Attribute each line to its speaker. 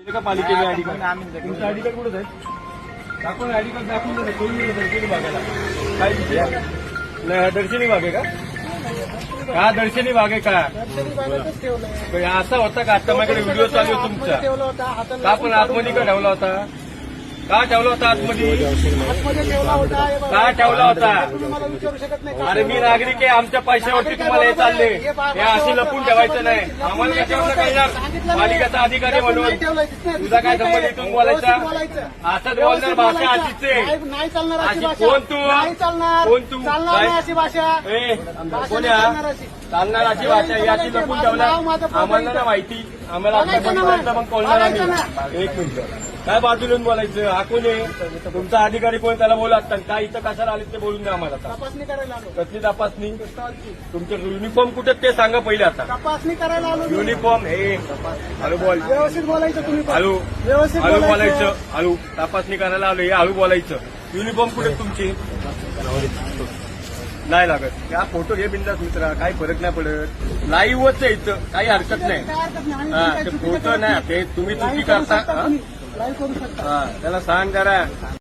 Speaker 1: दिले का ID card तुमचं आयडी कार्ड कुठं आहे? दाखवून आयडी कार्ड दाखवून देतो. कोणी येतं दर्शनी भागाला काय नाही हा दर्शनी आहे का? का? दर्शनी भाग आहे का असा होता का? आता माझ्याकडे व्हिडिओ चालू तुमचा. का पण आतमध्ये का ठेवला होता? का ठेवला होता आतमध्ये?
Speaker 2: ठेवला.
Speaker 1: का ठेवला होता? अरे मी नागरिक आहे आमच्या पैशावरती तुम्हाला हे चालले हे असे लपून ठेवायचं नाही. आम्हाला त्याच्यावर कळणार पालिकेचा अधिकारी म्हणून? तुझा काय संबंध इथून बोलायचा. असंच बोलणार भाषा अशीच आहे.
Speaker 2: नाही चालणार अशी
Speaker 1: कोण तू? कोण तू?
Speaker 2: अशी भाषा. चालणार? अशी.
Speaker 1: भाषा याची लपून ठेवणार. आम्हाला माहिती. आम्हाला
Speaker 2: मग.
Speaker 1: आम्ही एक मिनिट. काय बाजूला बोलायचं? हा कोण आहे. तुमचा अधिकारी कोण त्याला बोला काय इथं कशाला आले ते बोलून द्या आम्हाला आता.
Speaker 2: तपासणी करायला आलो.
Speaker 1: कसली तपासणी? तुमचं युनिफॉर्म कुठे ते सांगा पहिले आता.
Speaker 2: तपासणी करायला आलो. मी.
Speaker 1: युनिफॉर्म हे. हळू बोल.
Speaker 2: व्यवस्थित बोलायचं तुम्ही पण.
Speaker 1: हळू.
Speaker 2: व्यवस्थित
Speaker 1: हळू
Speaker 2: बोलायचं.
Speaker 1: बोलायचं. हळू. तपासणी करायला आलो. हे हळू बोलायचं. युनिफॉर्म कुठे तुमची? नाही लागत. या फोटो घे बिंदास मित्रा काही फरक नाही पडत. लाईव्हच आहे इथं काही हरकत नाही. हा, ते फोटो नाही ते तुम्ही चुकी
Speaker 2: करू
Speaker 1: करता हा?
Speaker 2: करू
Speaker 1: हा त्याला सांग जरा.